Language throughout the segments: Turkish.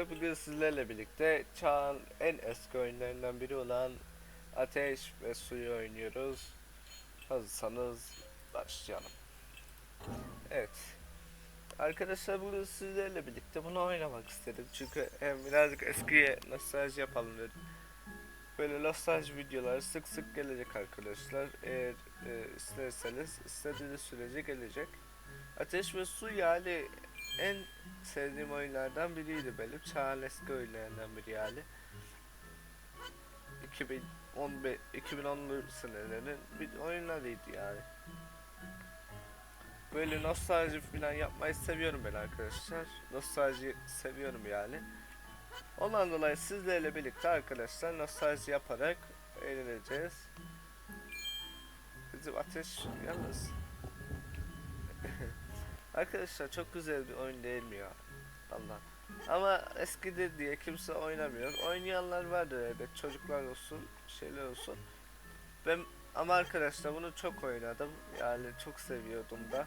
arkadaşlar bugün sizlerle birlikte çağın en eski oyunlarından biri olan Ateş ve Suyu oynuyoruz. Hazırsanız başlayalım. Evet. Arkadaşlar bugün sizlerle birlikte bunu oynamak istedim. Çünkü hem birazcık eskiye nostalji yapalım dedim. Böyle nostalji videolar sık sık gelecek arkadaşlar. Eğer e, isterseniz istediğiniz sürece gelecek. Ateş ve Su yani en sevdiğim oyunlardan biriydi benim. Çağın eski oyunlarından biri yani. 2015 2010'lu senelerin bir oyunlarıydı yani. Böyle nostalji falan yapmayı seviyorum ben arkadaşlar. Nostalji seviyorum yani. Ondan dolayı sizlerle birlikte arkadaşlar nostalji yaparak eğleneceğiz. Bizim ateş yalnız. Arkadaşlar çok güzel bir oyun değil mi ya? Allah. Ama eskidir diye kimse oynamıyor. Oynayanlar vardır elbet. Çocuklar olsun, şeyler olsun. Ben ama arkadaşlar bunu çok oynadım. Yani çok seviyordum da.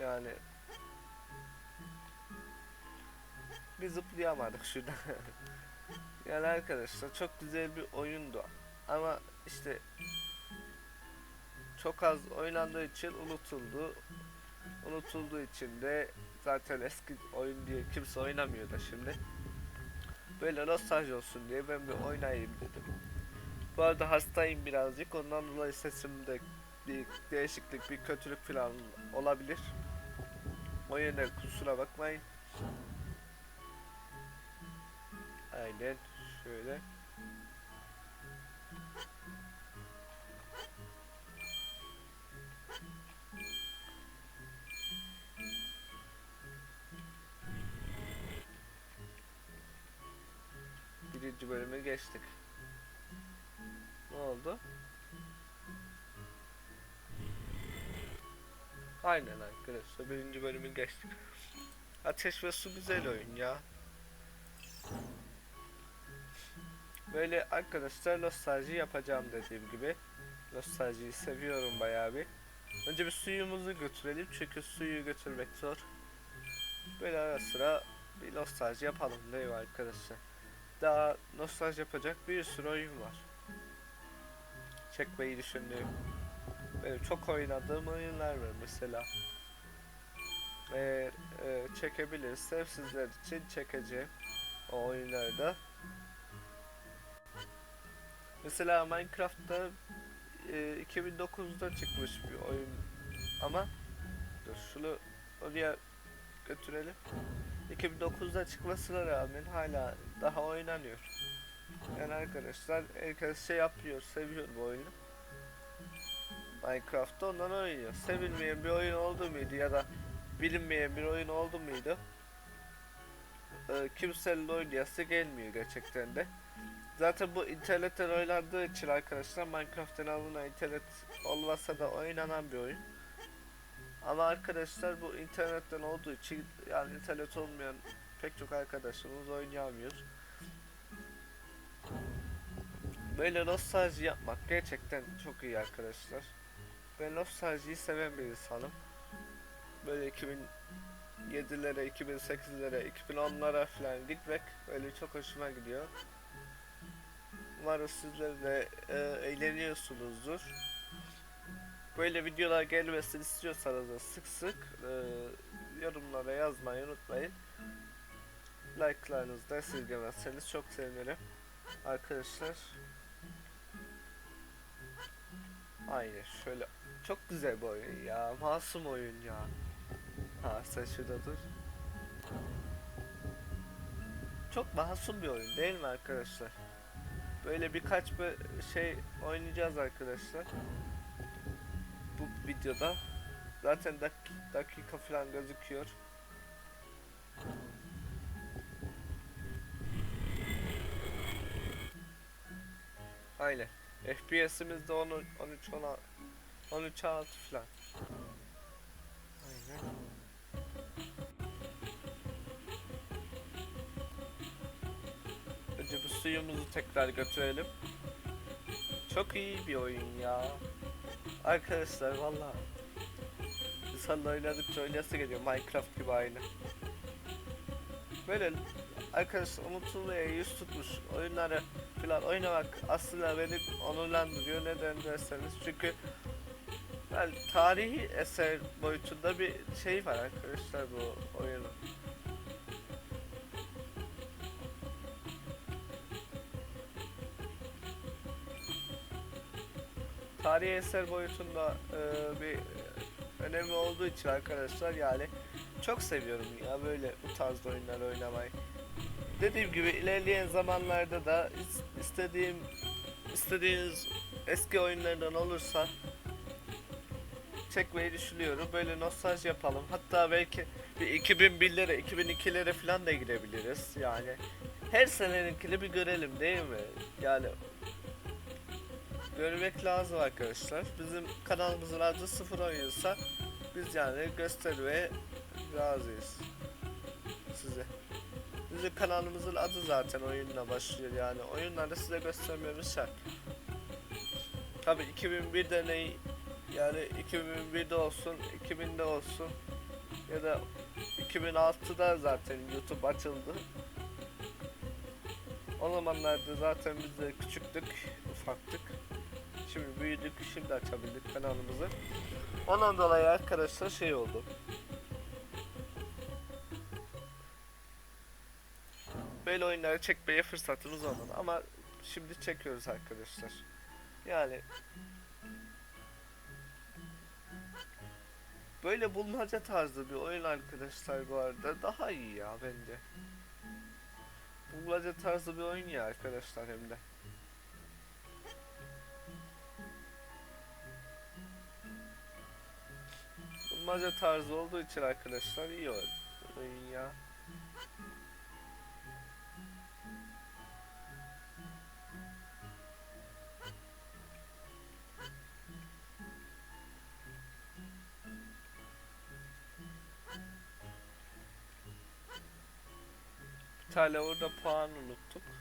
Yani bir zıplayamadık şurada. yani arkadaşlar çok güzel bir oyundu. Ama işte çok az oynandığı için unutuldu. Unutulduğu için de zaten eski oyun diye kimse oynamıyor da şimdi. Böyle nostalji olsun diye ben bir oynayayım dedim. Bu arada hastayım birazcık ondan dolayı sesimde bir değişiklik, bir kötülük falan olabilir. O yüzden kusura bakmayın. Aynen şöyle. Birinci bölümü geçtik. Ne oldu? Aynen arkadaşlar birinci bölümü geçtik. Ateş ve su güzel oyun ya. Böyle arkadaşlar nostalji yapacağım dediğim gibi. Nostaljiyi seviyorum bayağı bir. Önce bir suyumuzu götürelim çünkü suyu götürmek zor. Böyle ara sıra bir nostalji yapalım değil mi arkadaşlar? Daha nostalji yapacak bir sürü oyun var. Çekmeyi düşündüğüm. Benim çok oynadığım oyunlar var mesela. Eğer e, çekebilirsem sizler için çekeceğim o oyunları da. Mesela Minecraft'ta e, 2009'da çıkmış bir oyun ama dur şunu oraya götürelim. 2009'da çıkmasına rağmen hala daha oynanıyor. Yani arkadaşlar herkes şey yapıyor, seviyor bu oyunu. Minecraft'ta ondan oynuyor. Sevilmeyen bir oyun oldu muydu ya da bilinmeyen bir oyun oldu muydu? Ee, kimsenin oynayası gelmiyor gerçekten de. Zaten bu internetten oynandığı için arkadaşlar Minecraft'ın alınan internet olmasa da oynanan bir oyun. Ama arkadaşlar bu internetten olduğu için yani internet olmayan pek çok arkadaşımız oynayamıyor. Böyle nostalji yapmak gerçekten çok iyi arkadaşlar. Ben nostaljiyi seven bir insanım. Böyle 2007'lere, 2008'lere, 2010'lara falan gitmek böyle çok hoşuma gidiyor. Umarım sizler de e, eğleniyorsunuzdur. Böyle videolar gelmesini istiyorsanız da sık sık e, yorumlara yazmayı unutmayın. Like'larınızı da esirgemezseniz çok sevinirim. Arkadaşlar. Aynen şöyle. Çok güzel bir oyun ya. Masum oyun ya. Ha sen şurada dur. Çok masum bir oyun değil mi arkadaşlar? Böyle birkaç bir şey oynayacağız arkadaşlar. Bu videoda. Zaten dak dakika falan gözüküyor. Aynen. FPS'imiz de 10 13 10 13 6 falan. Aynen. Önce bu suyumuzu tekrar götürelim. Çok iyi bir oyun ya. Arkadaşlar valla insanla oynadıkça oynayası geliyor. Minecraft gibi aynı. Böyle arkadaşlar unutulmaya yüz tutmuş oyunları falan oynamak aslında beni onurlandırıyor. Neden derseniz çünkü yani tarihi eser boyutunda bir şey var arkadaşlar bu oyunun. Tarihi eser boyutunda e, bir önemi olduğu için arkadaşlar yani çok seviyorum ya böyle bu tarz oyunlar oynamayı. Dediğim gibi ilerleyen zamanlarda da is- istediğim istediğiniz eski oyunlardan olursa çekmeyi düşünüyorum. Böyle nostalji yapalım. Hatta belki bir 2001'lere, 2002'lere falan da girebiliriz. Yani her seneninkini bir görelim değil mi? Yani görmek lazım arkadaşlar. Bizim kanalımızın adı 0 oyunsa biz yani göstermeye razıyız size. Bizim kanalımızın adı zaten oyunla başlıyor yani. Oyunları size göstermemiz şart. Tabi 2001'de ne yani 2001'de olsun, 2000'de olsun ya da 2006'da zaten YouTube açıldı. O zamanlarda zaten biz de küçüktük, ufaktık. Şimdi büyüdük, şimdi açabildik kanalımızı. Ondan dolayı arkadaşlar şey oldu. Böyle oyunları çekmeye fırsatımız olmadı ama şimdi çekiyoruz arkadaşlar. Yani böyle bulmaca tarzı bir oyun arkadaşlar bu arada daha iyi ya bence. Bulmaca tarzı bir oyun ya arkadaşlar hem de. Bulmaca tarzı olduğu için arkadaşlar iyi oyun ya. Bir tane orada puan unuttuk.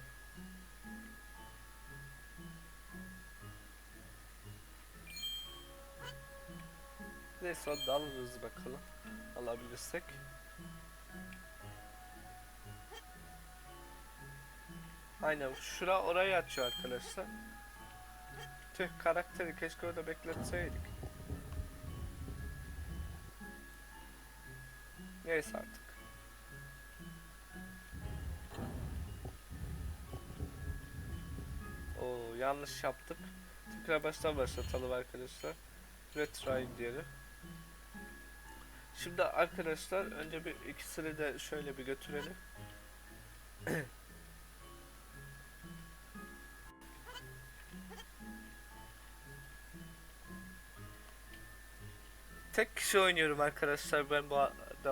Onu da alırız bakalım. Alabilirsek. Aynen şura orayı açıyor arkadaşlar. Tüh karakteri keşke orada bekletseydik. Neyse artık. Oo yanlış yaptık. Tekrar baştan başlatalım arkadaşlar. Retry diyelim. Şimdi arkadaşlar önce bir ikisini de şöyle bir götürelim. Tek kişi oynuyorum arkadaşlar ben bu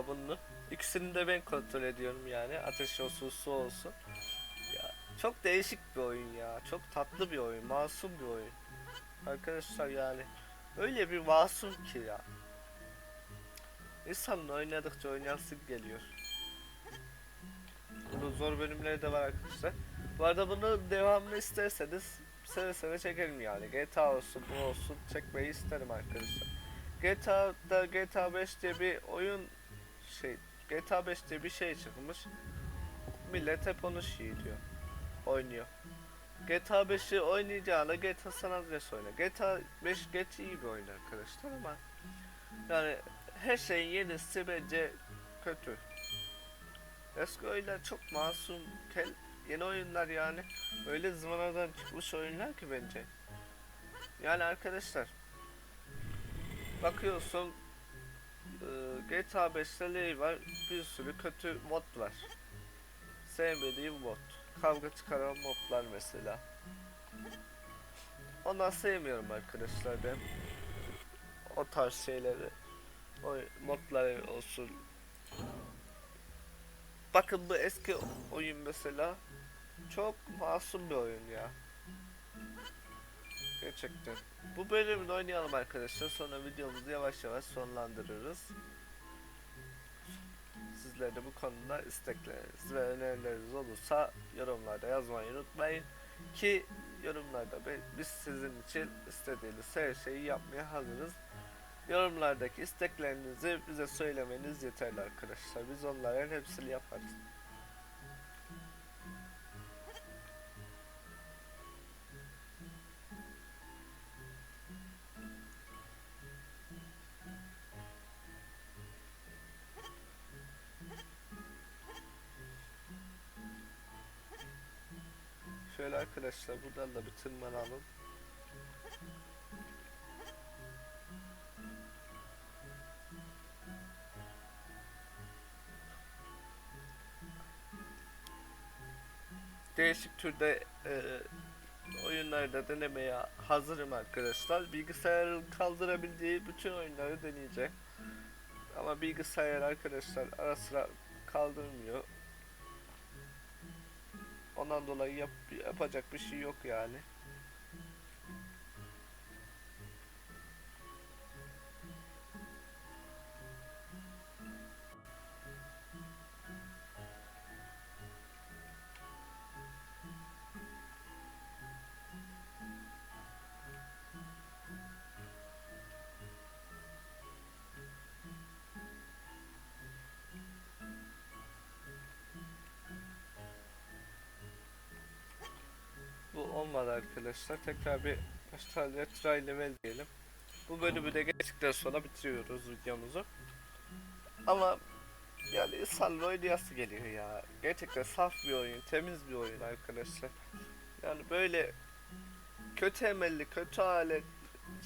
bunu. İkisini de ben kontrol ediyorum yani. Ateş olsun, su olsun. Ya çok değişik bir oyun ya. Çok tatlı bir oyun, masum bir oyun. Arkadaşlar yani öyle bir masum ki ya. İnsanın oynadıkça oynayasın geliyor. Bunun zor bölümleri de var arkadaşlar. Bu arada bunu devamını isterseniz seve seve çekerim yani. GTA olsun bu olsun çekmeyi isterim arkadaşlar. GTA'da GTA 5 diye bir oyun şey GTA 5 diye bir şey çıkmış. Millet hep onu şey diyor. Oynuyor. GTA 5'i oynayacağına GTA San Andreas oyna. GTA 5 geç iyi bir oyun arkadaşlar ama yani her şeyin yenisi bence kötü. Eski oyunlar çok masum, yeni oyunlar yani öyle zıvanadan çıkmış oyunlar ki bence. Yani arkadaşlar bakıyorsun e, GTA 5'te ne var? Bir sürü kötü mod var. Sevmediğim mod. Kavga çıkaran modlar mesela. Ondan sevmiyorum arkadaşlar ben. O tarz şeyleri. O modlar olsun. Bakın bu eski oyun mesela çok masum bir oyun ya. Gerçekten. Bu bölümde oynayalım arkadaşlar. Sonra videomuzu yavaş yavaş sonlandırırız. Sizler de bu konuda istekleriniz ve önerileriniz olursa yorumlarda yazmayı unutmayın. Ki yorumlarda biz sizin için istediğiniz her şeyi yapmaya hazırız. Yorumlardaki isteklerinizi bize söylemeniz yeterli arkadaşlar. Biz onların hepsini yaparız. Şöyle arkadaşlar buradan da bir tırmanalım. Değişik türde e, oyunlarda denemeye hazırım arkadaşlar. Bilgisayarın kaldırabildiği bütün oyunları deneyeceğim. Ama bilgisayar arkadaşlar ara sıra kaldırmıyor. Ondan dolayı yap, yapacak bir şey yok yani. Olmadı arkadaşlar. Tekrar bir başta try level diyelim. Bu bölümü de geçtikten sonra bitiriyoruz videomuzu. Ama yani salvo oynayası geliyor ya. Gerçekten saf bir oyun, temiz bir oyun arkadaşlar. Yani böyle kötü emelli, kötü alet,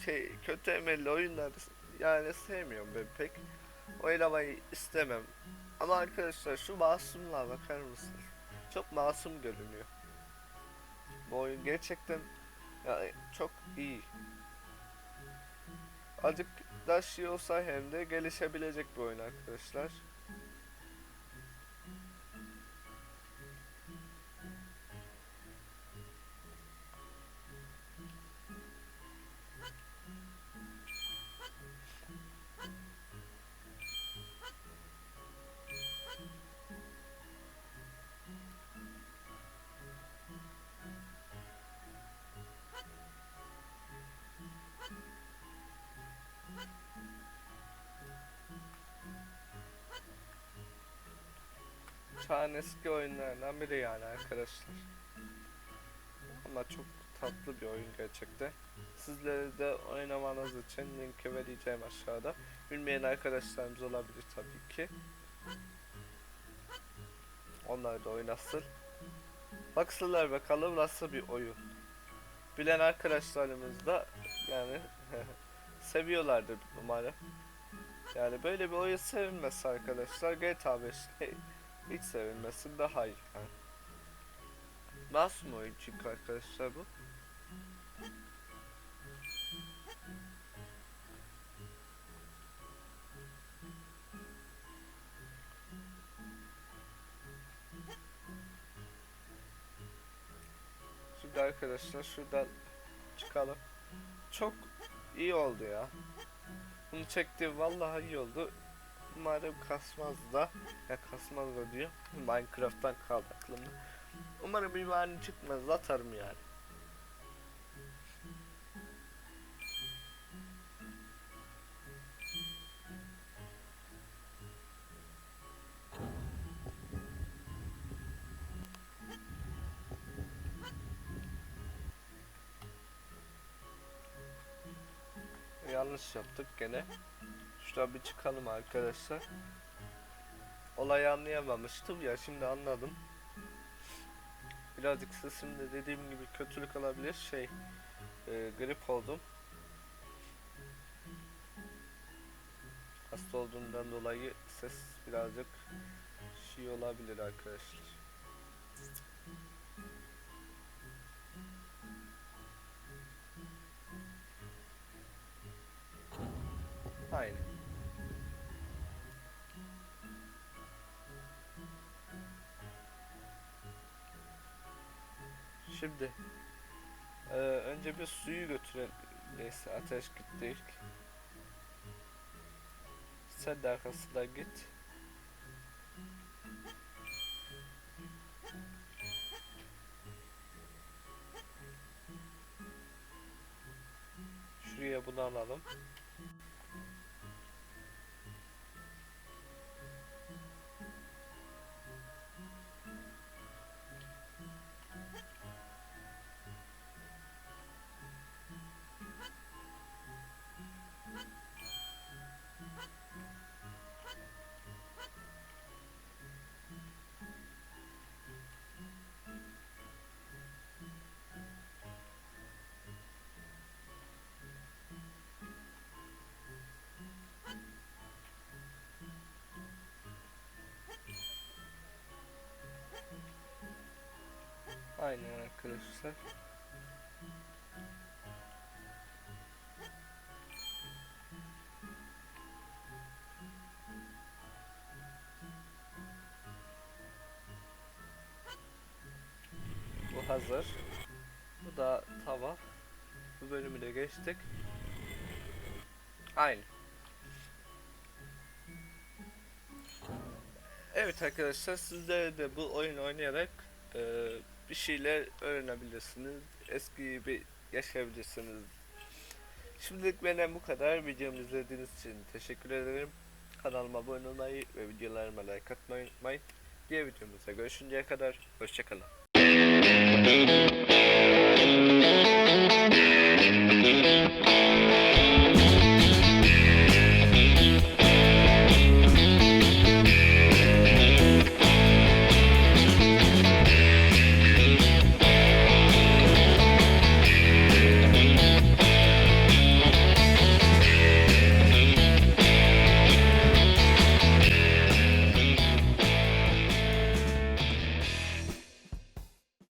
şey kötü emelli oyunları yani sevmiyorum ben pek. Oynamayı istemem. Ama arkadaşlar şu masumluğa bakar mısınız? Çok masum görünüyor. Bu oyun gerçekten yani çok iyi. Azıcık da şey olsa hem de gelişebilecek bir oyun arkadaşlar. Çağın eski oyunlarından biri yani arkadaşlar. Ama çok tatlı bir oyun gerçekten. Sizlere de oynamanız için linki vereceğim aşağıda. Bilmeyen arkadaşlarımız olabilir tabii ki. Onlar da oynasın. Baksınlar bakalım nasıl bir oyun. Bilen arkadaşlarımız da yani seviyorlardır umarım. Yani böyle bir oyun sevilmesi arkadaşlar GTA 5'te hiç sevilmesi daha iyi. Yani. Masum oyun çünkü arkadaşlar bu. Şimdi arkadaşlar şuradan çıkalım. Çok iyi oldu ya. Bunu çektiğim vallahi iyi oldu. Umarım kasmaz da ya kasmaz da diyor. Minecraft'tan kaldı aklımda. Umarım bir mani çıkmaz atarım yani. Yanlış yaptık gene. Şuradan bir çıkalım arkadaşlar. Olayı anlayamamıştım ya şimdi anladım. Birazcık sesimde dediğim gibi kötülük olabilir şey e, grip oldum. Hasta olduğumdan dolayı ses birazcık şey olabilir arkadaşlar. Aynen. Şimdi eee, önce bir suyu götürelim. Neyse ateş gitti ilk. Sen de arkasından git. Şuraya bunu alalım. Aynen arkadaşlar. Bu hazır. Bu da tava. Bu bölümü de geçtik. Aynı. Evet arkadaşlar sizler de bu oyun oynayarak e, bir şeyler öğrenebilirsiniz. Eski gibi yaşayabilirsiniz. Şimdilik benden bu kadar. Videomu izlediğiniz için teşekkür ederim. Kanalıma abone olmayı ve videolarıma like atmayı unutmayın. Diğer videomuzda görüşünceye kadar hoşçakalın.